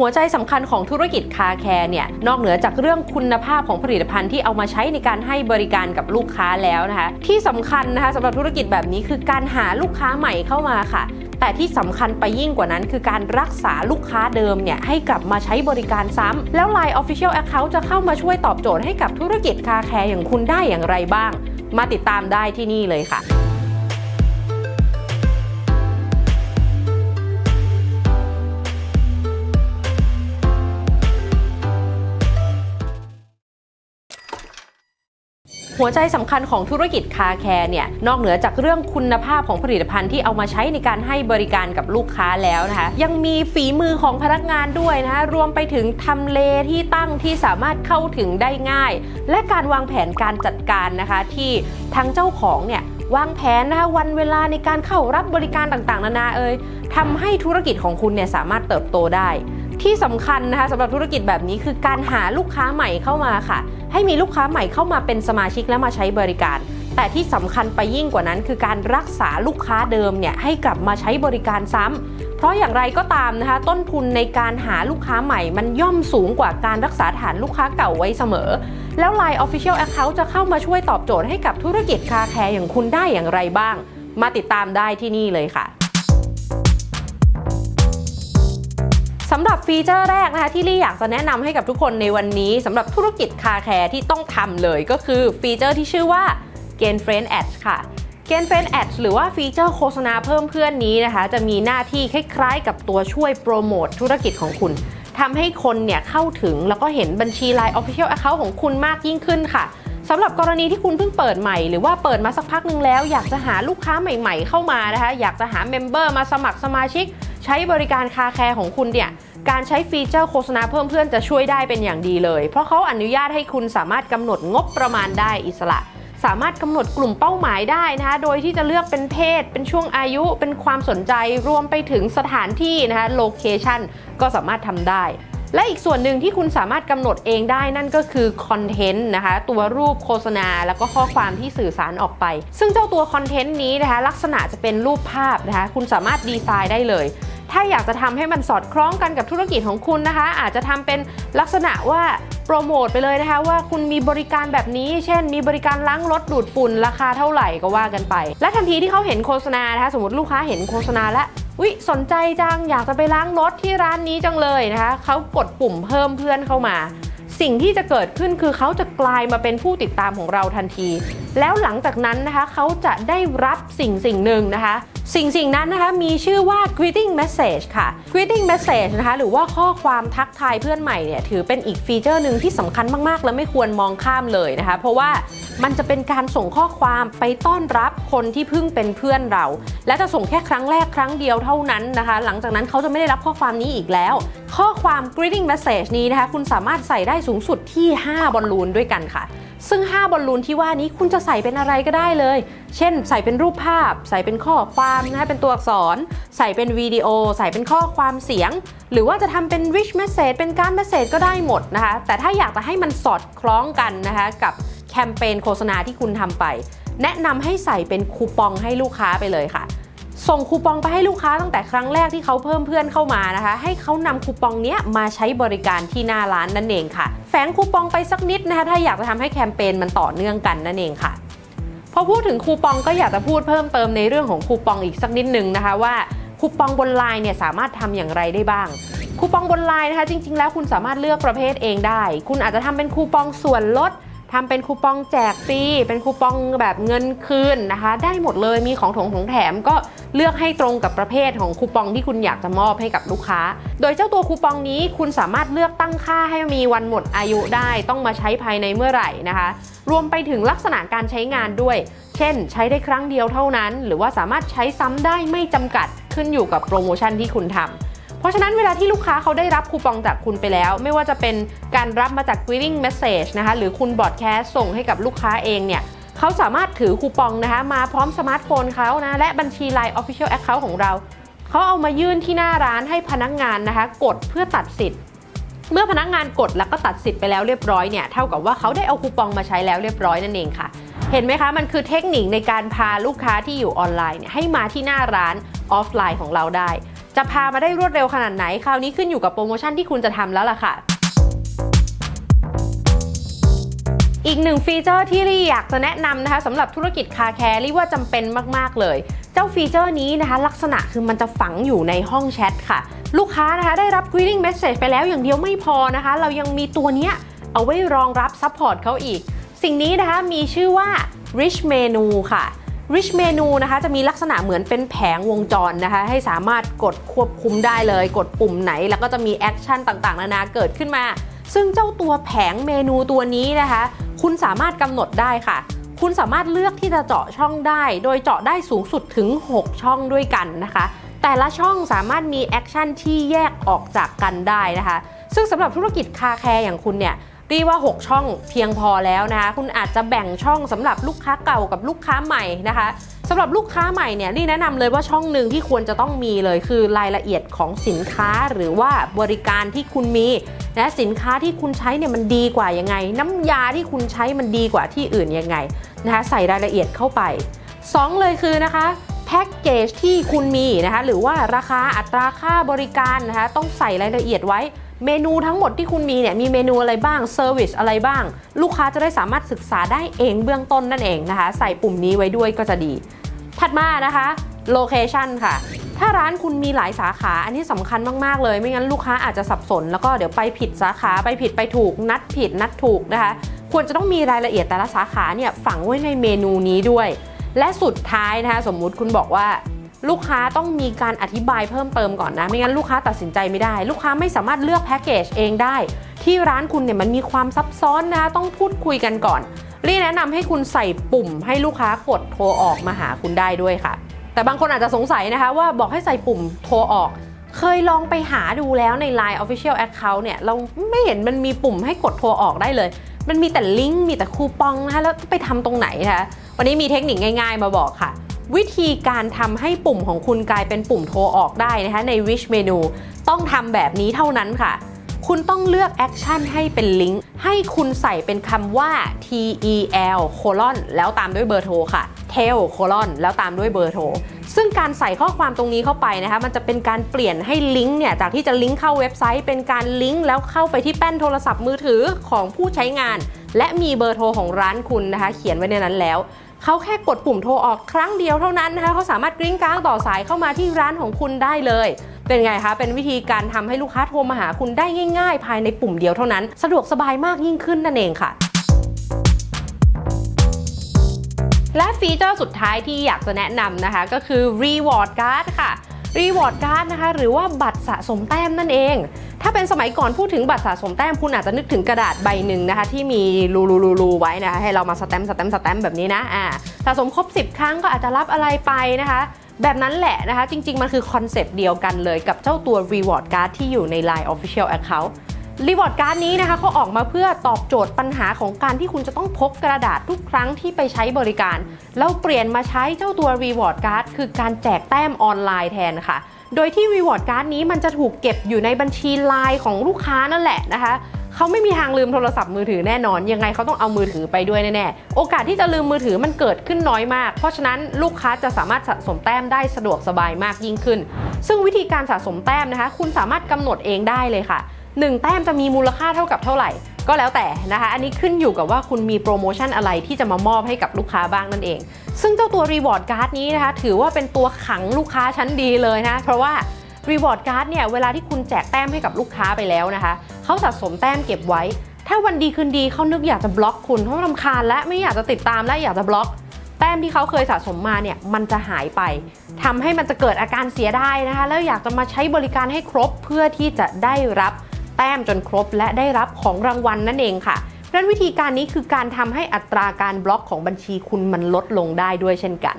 หัวใจสำคัญของธุรกิจคาแคร์เนี่ยนอกเหนือจากเรื่องคุณภาพของผลิตภัณฑ์ที่เอามาใช้ในการให้บริการกับลูกค้าแล้วนะคะ ที่สำคัญนะคะสำหรับธุรกิจแบบนี้คือการหาลูกค้าใหม่เข้ามาค่ะ แต่ที่สำคัญไปยิ่งกว่านั้น คือการรักษาลูกค้าเดิมเนี่ยให้กลับมาใช้บริการซ้ำแล้ว Line Official Account จะเข้ามาช่วยตอบโจทย์ให้กับธุรกิจคาแคร์อย่างคุณได้อย่างไรบ้าง มาติดตามได้ที่นี่เลยค่ะ หัวใจสำคัญของธุรกิจคาแคร์เนี่ยนอกเหนือจากเรื่องคุณภาพของผลิตภัณฑ์ที่เอามาใช้ในการให้บริการกับลูกค้าแล้วนะคะ ยังมีฝีมือของพนักงานด้วยนะคะรวมไปถึงทำเลที่ตั้งที่สามารถเข้าถึงได้ง่าย และการวางแผนการจัดการนะคะ ที่ทางเจ้าของเนี่ยวางแผนนะคะวันเวลาในการเข้ารับบริการต่างๆ นานาเอ่ยทำให้ธุรกิจของคุณเนี่ยสามารถเติบโตได้ ที่สำคัญนะคะสำหรับธุรกิจแบบนี้คือการหาลูกค้าใหม่เข้ามาค่ะ ให้มีลูกค้าใหม่เข้ามาเป็นสมาชิกและมาใช้บริการ แต่ที่สำคัญไปยิ่งกว่านั้น คือการรักษาลูกค้าเดิมเนี่ยให้กลับมาใช้บริการซ้ำเพราะอย่างไรก็ตามนะคะ ต้นทุนในการหาลูกค้าใหม่ มันย่อมสูงกว่าการรักษาฐานลูกค้าเก่าไว้เสมอ แล้ว Line Official Account จะเข้ามาช่วยตอบโจทย์ให้กับธุรกิจคาแคร์อย่างคุณได้อย่างไรบ้าง มาติดตามได้ที่นี่เลยค่ะ สำหรับฟีเจอร์แรกนะคะที่ลี่อยากจะแนะนำให้กับทุกคนในวันนี้สำหรับธุรกิจคาแคร์ที่ต้องทำเลยก็คือฟีเจอร์ที่ชื่อว่า Gain Friend Ads ค่ะ Gain Friend Ads หรือว่าฟีเจอร์โฆษณาเพิ่มเพื่อนนี้นะคะ จะมีหน้าที่คล้ายๆ กับตัวช่วยโปรโมทธุรกิจของคุณทำให้คนเนี่ยเข้าถึงแล้วก็เห็นบัญชี Line Official Account ของคุณมากยิ่งขึ้นค่ะสำหรับกรณีที่คุณเพิ่งเปิดใหม่หรือว่าเปิดมาสักพักหนึ่งแล้ว อยากจะหาลูกค้าใหม่ ๆ เข้ามานะคะ อยากจะหาเมมเบอร์มาสมัครสมาชิก ใช้บริการคาแคร์ของคุณเนี่ยการใช้ฟีเจอร์โฆษณาเพิ่มเพื่อนจะช่วยได้เป็นอย่างดีเลย เพราะเขาอนุญาตให้คุณสามารถกำหนดงบประมาณได้อิสระ สามารถกำหนดกลุ่มเป้าหมายได้นะคะโดยที่จะเลือกเป็นเพศ เป็นช่วงอายุ เป็นความสนใจรวมไปถึงสถานที่นะคะโลเคชันก็สามารถทำได้และอีกส่วนหนึ่งที่คุณสามารถกำหนดเองได้นั่นก็คือคอนเทนต์นะคะตัวรูปโฆษณาแล้วก็ข้อความที่สื่อสารออกไป ซึ่งเจ้าตัวคอนเทนต์นี้นะคะลักษณะจะเป็นรูปภาพนะคะคุณสามารถดีไซน์ได้เลย ถ้าอยากจะทำให้มันสอดคล้องกันกับธุรกิจของคุณนะคะ อาจจะทำเป็นลักษณะว่าโปรโมทไปเลยนะคะ ว่าคุณมีบริการแบบนี้ เช่น มีบริการล้างรถดูดฝุ่นราคาเท่าไหร่ก็ว่ากันไป และทันทีที่เขาเห็นโฆษณานะคะ สมมติลูกค้าเห็นโฆษณาและววิสนใจจังอยากจะไปล้างรถที่ร้านนี้จังเลยนะคะเขากดปุ่มเพิ่มเพื่อนเข้ามา สิ่งที่จะเกิดขึ้นคือเขาจะกลายมาเป็นผู้ติดตามของเราทันที แล้วหลังจากนั้นนะคะเขาจะได้รับสิ่งสิ่งหนึ่งนะคะ สิ่งสิ่งนั้นนะคะมีชื่อว่า greeting message ค่ะ greeting message นะคะหรือว่าข้อความทักทายเพื่อนใหม่เนี่ยถือเป็นอีกฟีเจอร์หนึ่งที่สำคัญมากๆ และไม่ควรมองข้ามเลยนะคะ เพราะว่ามันจะเป็นการส่งข้อความไปต้อนรับคนที่เพิ่งเป็นเพื่อนเรา และจะส่งแค่ครั้งแรกครั้งเดียวเท่านั้นนะคะ หลังจากนั้นเขาจะไม่ได้รับข้อความนี้อีกแล้ว ข้อความ greeting message นี้นะคะคุณสามารถใส่ได้สููงสุดที่ 5 บอลลูนด้วยกันค่ะ ซึ่ง 5 บอลลูนที่ว่านี้คุณจะใส่เป็นอะไรก็ได้เลย เช่น ใส่เป็นรูปภาพ ใส่เป็นข้อความนะคะเป็นตัวอักษร ใส่เป็นวิดีโอ ใส่เป็นข้อความเสียง หรือว่าจะทำเป็น rich message เป็นการ message ก็ได้หมดนะคะ แต่ถ้าอยากจะให้มันสอดคล้องกันนะคะกับแคมเปญโฆษณาที่คุณทำไป แนะนำให้ใส่เป็นคูปองให้ลูกค้าไปเลยค่ะ ส่งคูปองไปให้ลูกค้าตั้งแต่ครั้งแรกที่เขาเพิ่มเพื่อนเข้ามานะคะ ให้เขานำคูปองเนี้ยมาใช้บริการที่หน้าร้านนั่นเองค่ะ แฝงคูปองไปสักนิดนะคะถ้าอยากจะทำให้แคมเปญมันต่อเนื่องกันนั่นเองค่ะพอพูดถึงคูปองก็อยากจะพูดเพิ่มเติมในเรื่องของคูปองอีกสักนิดนึงนะคะว่าคูปองบนไลน์เนี่ยสามารถทำอย่างไรได้บ้างคูปองบนไลน์นะคะจริง ๆ แล้วคุณสามารถเลือกประเภทเองได้ คุณอาจจะทำเป็นคูปองส่วนลด ทำเป็นคูปองแจกฟรี เป็นคูปองแบบเงินคืนนะคะ ได้หมดเลย มีของถงของแถมก็เลือกให้ตรงกับประเภทของคูปองที่คุณอยากจะมอบให้กับลูกค้า โดยเจ้าตัวคูปองนี้คุณสามารถเลือกตั้งค่าให้มีวันหมดอายุได้ ต้องมาใช้ภายในเมื่อไหร่นะคะ รวมไปถึงลักษณะการใช้งานด้วย เช่น ใช้ได้ครั้งเดียวเท่านั้น หรือว่าสามารถใช้ซ้ำได้ไม่จำกัดขึ้นอยู่กับโปรโมชั่นที่คุณทำ เพราะฉะนั้นเวลาที่ลูกค้าเขาได้รับคูปองจากคุณไปแล้ว ไม่ว่าจะเป็นการรับมาจาก greeting message นะคะหรือคุณบอดแคสส่งให้กับลูกค้าเองเนี่ยเขาสามารถถือคูปองนะคะมาพร้อมสมาร์ทโฟนเขานะและบัญชี Line Official Account ของเรา เขาเอามายื่นที่หน้าร้านให้พนักงานนะคะ กดเพื่อตัดสิทธิ์ เมื่อพนักงานกดแล้วก็ตัดสิทธิ์ไปแล้วเรียบร้อยเนี่ยเท่ากับว่าเขาได้เอาคูปองมาใช้แล้วเรียบร้อยนั่นเองค่ะ เห็นไหมคะมันคือเทคนิคในการพาลูกค้าที่อยู่ออนไลน์เนี่ยให้มาที่หน้าร้านออฟไลน์ของเราได้ จะพามาได้รวดเร็วขนาดไหน คราวนี้ขึ้นอยู่กับโปรโมชั่นที่คุณจะทำแล้วล่ะค่ะอีกหนึ่งฟีเจอร์ที่ลี่อยากจะแนะนำนะคะสำหรับธุรกิจคาแคร์ลี่ว่าจำเป็นมาก ๆ เลย เจ้าฟีเจอร์นี้นะคะ ลักษณะคือมันจะฝังอยู่ในห้องแชทค่ะ ลูกค้านะคะได้รับ greeting message ไปแล้วอย่างเดียวไม่พอนะคะ เรายังมีตัวเนี้ยเอาไว้รองรับซัพพอร์ตเขาอีก สิ่งนี้นะคะมีชื่อว่า rich menu ค่ะ rich menu นะคะจะมีลักษณะเหมือนเป็นแผงวงจรนะคะ ให้สามารถกดควบคุมได้เลย กดปุ่มไหน แล้วก็จะมีแอคชั่นต่างๆ นานาเกิดขึ้นมา ซึ่งเจ้าตัวแผงเมนูตัวนี้นะคะ คุณสามารถกำหนดได้ค่ะ คุณสามารถเลือกที่จะเจาะช่องได้ โดยเจาะได้สูงสุดถึง 6 ช่องด้วยกันนะคะ แต่ละช่องสามารถมีแอคชั่นที่แยกออกจากกันได้นะคะ ซึ่งสำหรับธุรกิจคาแคร์อย่างคุณเนี่ย เรียกว่า 6 ช่องเพียงพอแล้วนะคะ คุณอาจจะแบ่งช่องสำหรับลูกค้าเก่ากับลูกค้าใหม่นะคะสำหรับลูกค้าใหม่เนี่ยนี่แนะนำเลยว่าช่องหนึ่งที่ควรจะต้องมีเลยคือรายละเอียดของสินค้าหรือว่าบริการที่คุณมีและสินค้าที่คุณใช้เนี่ยมันดีกว่ายังไง น้ำยาที่คุณใช้มันดีกว่าที่อื่นยังไงนะคะใส่รายละเอียดเข้าไป 2 เลยคือนะคะแพ็กเกจที่คุณมีนะคะหรือว่าราคาอัตราค่าบริการนะคะต้องใส่รายละเอียดไว้ เมนูทั้งหมดที่คุณมีเนี่ยมีเมนูอะไรบ้างเซอร์วิสอะไรบ้าง ลูกค้าจะได้สามารถศึกษาได้เองเบื้องต้นนั่นเองนะคะ ใส่ปุ่มนี้ไว้ด้วยก็จะดี ถัดมานะคะโลเคชันค่ะ ถ้าร้านคุณมีหลายสาขาอันนี้สำคัญมาก ๆ เลย ไม่งั้นลูกค้าอาจจะสับสน แล้วก็เดี๋ยวไปผิดสาขาไปผิดไปถูก นัดผิดนัดถูกนะคะ ควรจะต้องมีรายละเอียดแต่ละสาขาเนี่ยฝังไว้ในเมนูนี้ด้วย และสุดท้ายนะคะ สมมุติคุณบอกว่า ลูกค้าต้องมีการอธิบายเพิ่มเติมก่อนนะ ไม่งั้นลูกค้าตัดสินใจไม่ได้ ลูกค้าไม่สามารถเลือกแพ็กเกจเองได้ ที่ร้านคุณเนี่ยมันมีความซับซ้อนนะ ต้องพูดคุยกันก่อนรีแนะนำให้คุณใส่ปุ่มให้ลูกค้ากดโทรออกมาหาคุณได้ด้วยค่ะ แต่บางคนอาจจะสงสัยนะคะว่าบอกให้ใส่ปุ่มโทรออก เคยลองไปหาดูแล้วใน Line Official Account เนี่ย เราไม่เห็นมันมีปุ่มให้กดโทรออกได้เลย มันมีแต่ลิงก์มีแต่คูปองนะคะแล้วไปทำตรงไหนคะวันนี้มีเทคนิคง่าย ๆ มาบอกค่ะ วิธีการทำให้ปุ่มของคุณกลายเป็นปุ่มโทรออกได้นะคะใน Wish Menu ต้องทำแบบนี้เท่านั้นค่ะ คุณต้องเลือกแอคชั่นให้เป็นลิงก์ให้คุณใส่เป็นคำว่า tel colon แล้วตามด้วยเบอร์โทรค่ะ tel colon แล้วตามด้วยเบอร์โทรซึ่งการใส่ข้อความตรงนี้เข้าไปนะคะ มันจะเป็นการเปลี่ยนให้ลิงก์เนี่ยจากที่จะลิงก์เข้าเว็บไซต์ เป็นการลิงก์แล้วเข้าไปที่แป้นโทรศัพท์มือถือของผู้ใช้งาน และมีเบอร์โทรของร้านคุณนะคะ เขียนไว้ในนั้นแล้ว เขาแค่กดปุ่มโทรออกครั้งเดียวเท่านั้นนะคะเขาสามารถกริ้งกลางต่อสายเข้ามาที่ร้านของคุณได้เลยเป็นไงคะ เป็นวิธีการทำให้ลูกค้าโทรมาหาคุณได้ง่ายๆ ภายในปุ่มเดียวเท่านั้น สะดวกสบายมากยิ่งขึ้นนั่นเองค่ะ และฟีเจอร์สุดท้ายที่อยากจะแนะนำนะคะ ก็คือ Reward Card ค่ะ Reward Card นะคะ หรือว่าบัตร สะสมแต้มนั่นเอง ถ้าเป็นสมัยก่อนพูดถึงบัตรสะสมแต้มคุณอาจจะนึกถึงกระดาษใบหนึ่งนะคะ ที่มีรูรูรูรูไว้นะคะให้เรามาสแตมป์สแตมป์สแตมป์แบบนี้นะอ่าสะสมครบ 10 ครั้งก็อาจจะรับอะไรไปนะคะแบบนั้นแหละนะคะ จริง ๆ มันคือคอนเซปต์เดียวกันเลยกับเจ้าตัว Reward Card ที่อยู่ใน Line Official Account รีวอร์ดการ์ดนี้นะคะเขาออกมาเพื่อตอบโจทย์ปัญหาของการที่คุณจะต้องพกกระดาษทุกครั้งที่ไปใช้บริการ แล้วเปลี่ยนมาใช้เจ้าตัวรีวอร์ดการ์ดคือการแจกแต้มออนไลน์แทนค่ะ โดยที่รีวอร์ดการ์ดนี้มันจะถูกเก็บอยู่ในบัญชีไลน์ของลูกค้านั่นแหละนะคะเขาไม่มีทางลืมโทรศัพท์มือถือแน่นอน ยังไงเขาต้องเอามือถือไปด้วยแน่ๆ โอกาสที่จะลืมมือถือมันเกิดขึ้นน้อยมาก เพราะฉะนั้นลูกค้าจะสามารถสะสมแต้มได้สะดวกสบายมากยิ่งขึ้น ซึ่งวิธีการสะสมแต้มนะคะ คุณสามารถกำหนดเองได้เลยค่ะ 1 แต้มจะมีมูลค่าเท่ากับเท่าไหร่ ก็แล้วแต่นะคะ อันนี้ขึ้นอยู่กับว่าคุณมีโปรโมชั่นอะไรที่จะมามอบให้กับลูกค้าบ้างนั่นเอง ซึ่งเจ้าตัว Reward Card นี้นะคะ ถือว่าเป็นตัวขังลูกค้าชั้นดีเลยนะ เพราะว่า Reward Card เนี่ยเวลาที่คุณแจกแต้มให้กับลูกค้าไปแล้วนะคะเขาสะสมแต้มเก็บไว้ ถ้าวันดีคืนดีเขานึกอยากจะบล็อกคุณเขารำคาญและไม่อยากจะติดตามและอยากจะบล็อกแต้มที่เขาเคยสะสมมาเนี่ยมันจะหายไปทำให้มันจะเกิดอาการเสียไดายนะคะ แล้วอยากจะมาใช้บริการให้ครบเพื่อที่จะได้รับ แต้มจนครบ และได้รับของรางวัลนั่นเองค่ะเพราะฉะนั้นวิธีการนี้คือการทำให้อัตราการบล็อกของบัญชีคุณมันลดลงได้ด้วยเช่นกัน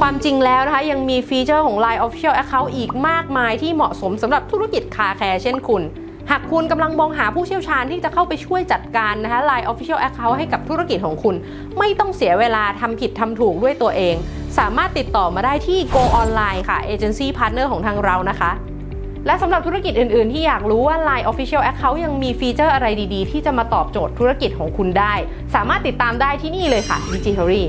ความจริงแล้วนะคะยังมีฟีเจอร์ของ Line Official Account อีกมากมายที่เหมาะสมสำหรับธุรกิจคาแคร์เช่นคุณ หากคุณกำลังมองหาผู้เชี่ยวชาญที่จะเข้าไปช่วยจัดการนะคะ Line Official Account ให้กับธุรกิจของคุณ ไม่ต้องเสียเวลาทำผิดทำถูกด้วยตัวเอง สามารถติดต่อมาได้ที่ Go Online ค่ะเอเจนซี่พาร์ทเนอร์ของทางเรานะคะ และสำหรับธุรกิจอื่นๆ ที่อยากรู้ว่า Line Official Account ยังมีฟีเจอร์อะไรดีๆ ที่จะมาตอบโจทย์ธุรกิจของคุณได้ สามารถติดตามได้ที่นี่เลยค่ะ Digitory